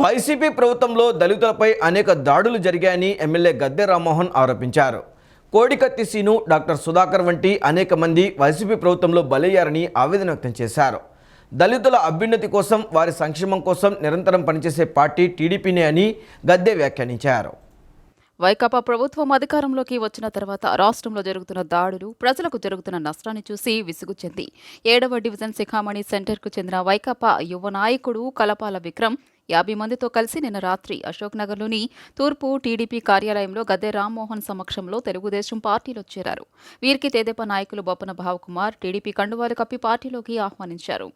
YCP ప్రభుత్వంలో దళితులపై అనేక దాడులు జరిగాయని ఎమ్మెల్యే గద్దె రామ్మోహన్ ఆరోపించారు. కోడికత్తి సీను డాక్టర్ సుధాకర్ వంటి అనేక మంది వైసీపీ ప్రభుత్వంలో బలయ్యారని ఆవేదన వ్యక్తం చేశారు. దళితుల అభ్యున్నతి కోసం వారి సంక్షేమం కోసం నిరంతరం పనిచేసే పార్టీ టీడీపీనే అని గద్దె వ్యాఖ్యానించారు. వైకాపా ప్రభుత్వం అధికారంలోకి వచ్చిన తర్వాత రాష్ట్రంలో జరుగుతున్న దాడులు ప్రజలకు జరుగుతున్న నష్టాన్ని చూసి విసుగు చెంది. ఏడవ డివిజన్ శిఖామణి సెంటర్కు చెందిన వైకాపా యువ నాయకుడు కలపాల విక్రమ్ యాభై మందితో కలిసి నిన్న రాత్రి అశోక్ నగర్లోని తూర్పు టీడీపీ కార్యాలయంలో గద్దె రామ్మోహన్ సమక్షంలో తెలుగుదేశం పార్టీలో చేరారు. వీరికి తెదేపా నాయకులు బొప్పన భావకుమార్ టీడీపీ కండువాలు కప్పి పార్టీలోకి ఆహ్వానించారు.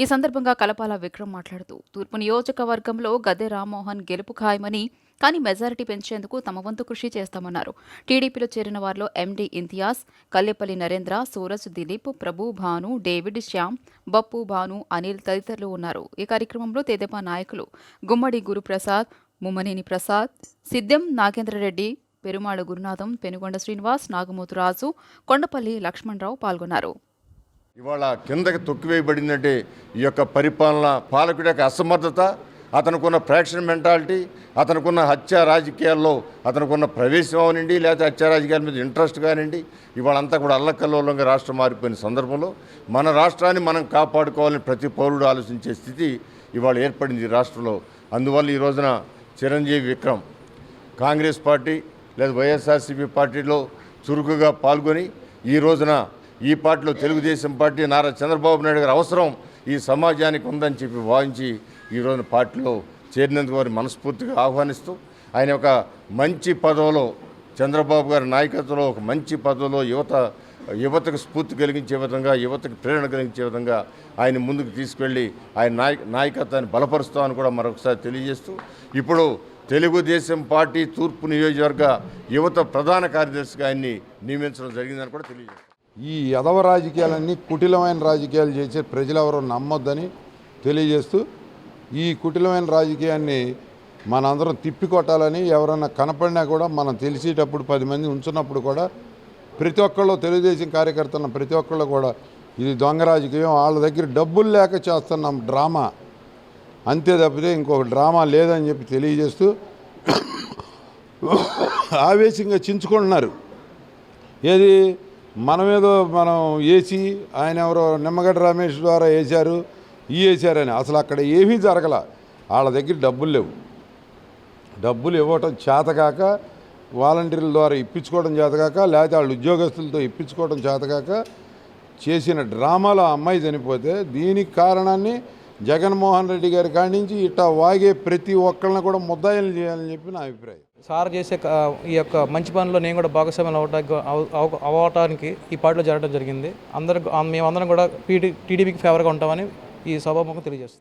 ఈ సందర్భంగా కలపాల విక్రమ్ మాట్లాడుతూ తూర్పు నియోజకవర్గంలో గద్దె రామ్మోహన్ గెలుపు ఖాయమని కానీ మెజారిటీ పెంచేందుకు తమ వంతు కృషి చేస్తామన్నారు. టీడీపీలో చేరిన వారిలో ఎండీ ఇంతియాజ్ కల్లెపల్లి నరేంద్ర సూరజ్ దిలీప్ ప్రభు భాను డేవిడ్ శ్యామ్ బప్పు భాను అనిల్ తదితరులు ఉన్నారు. ఈ కార్యక్రమంలో తెదేపా నాయకులు గుమ్మడి గురుప్రసాద్ ముమ్మనేని ప్రసాద్ సిద్దెం నాగేంద్రరెడ్డి పెరుమాళ గురునాథం పెనుగొండ శ్రీనివాస్ నాగమూతు రాజు కొండపల్లి లక్ష్మణరావు పాల్గొన్నారు. ఇవాళ కిందకి తొక్కివేయబడిందంటే ఈ యొక్క పరిపాలన పాలకుడి యొక్క అసమర్థత అతనుకున్న ఫ్రాక్షన్ మెంటాలిటీ అతనుకున్న హత్య రాజకీయాల్లో అతనుకున్న ప్రవేశం అవనండి లేకపోతే హత్య రాజకీయాల మీద ఇంట్రెస్ట్ కానివ్వండి ఇవాళంతా కూడా అల్లకల్లోలంగా రాష్ట్రం మారిపోయిన సందర్భంలో మన రాష్ట్రాన్ని మనం కాపాడుకోవాలని ప్రతి పౌరుడు ఆలోచించే స్థితి ఇవాళ ఏర్పడింది ఈ రాష్ట్రంలో. అందువల్ల ఈ రోజున చిరంజీవి విక్రమ్ కాంగ్రెస్ పార్టీ లేదా వైఎస్ఆర్సీపీ పార్టీలో చురుకుగా పాల్గొని ఈ రోజున ఈ పార్టీలో తెలుగుదేశం పార్టీ నారా చంద్రబాబు నాయుడు గారి అవసరం ఈ సమాజానికి ఉందని చెప్పి భావించి ఈ పార్టీలో చేరినందుకు వారిని మనస్ఫూర్తిగా ఆహ్వానిస్తూ ఆయన ఒక మంచి పదవిలో చంద్రబాబు గారి నాయకత్వంలో ఒక మంచి పదవిలో యువత యువతకు స్ఫూర్తి కలిగించే విధంగా యువతకు ప్రేరణ కలిగించే విధంగా ఆయన ముందుకు తీసుకెళ్ళి ఆయన నాయ నాయకత్వాన్ని బలపరుస్తామని కూడా మరొకసారి తెలియజేస్తూ ఇప్పుడు తెలుగుదేశం పార్టీ తూర్పు నియోజకవర్గ యువత ప్రధాన కార్యదర్శిగా ఆయన్ని నియమించడం జరిగిందని కూడా తెలియజేస్తాం. ఈ యదవ రాజకీయాలన్నీ కుటిలమైన రాజకీయాలు చేసే ప్రజలెవరూ నమ్మొద్దని తెలియజేస్తూ ఈ కుటిలమైన రాజకీయాన్ని మనందరం తిప్పికొట్టాలని ఎవరన్నా కనపడినా కూడా మనం తెలిసేటప్పుడు పది మంది ఉంచున్నప్పుడు కూడా ప్రతి ఒక్కళ్ళు తెలుగుదేశం కార్యకర్తలను ప్రతి ఒక్కళ్ళు కూడా ఇది దొంగ రాజకీయం. వాళ్ళ దగ్గర డబ్బులు లేక చేస్తున్నాం డ్రామా. అంతే తప్పితే ఇంకొక డ్రామా లేదని చెప్పి తెలియజేస్తూ ఆవేశంగా చించుకుంటున్నారు. ఏది? మనమేదో మనం వేసి ఆయన ఎవరో నిమ్మగడ్డ రమేష్ ద్వారా వేశారు ఈ వేశారని అసలు అక్కడ ఏమీ జరగల. వాళ్ళ దగ్గర డబ్బులు లేవు. డబ్బులు ఇవ్వటం చేతకాక వాలంటీర్ల ద్వారా ఇప్పించుకోవడం చేతకాక లేకపోతే వాళ్ళ ఉద్యోగస్తులతో ఇప్పించుకోవడం చేతకాక చేసిన డ్రామాలో అమ్మాయి చనిపోతే దీనికి కారణాన్ని జగన్మోహన్ రెడ్డి గారి కాడి నుంచి ఇట్టా వాగే ప్రతి ఒక్కళ్ళని కూడా ముద్దాయిలు చేయాలని చెప్పి నా అభిప్రాయం. సార్ చేసే ఈ యొక్క మంచి పనిలో నేను కూడా భాగస్వామ్యం అవడానికి అవ్వటానికి అవటానికి ఈ పార్టీలో జరగడం జరిగింది. అందరు మేమందరం కూడా టీడీపీకి ఫేవర్గా ఉంటామని ఈ సభాముఖం తెలియజేస్తుంది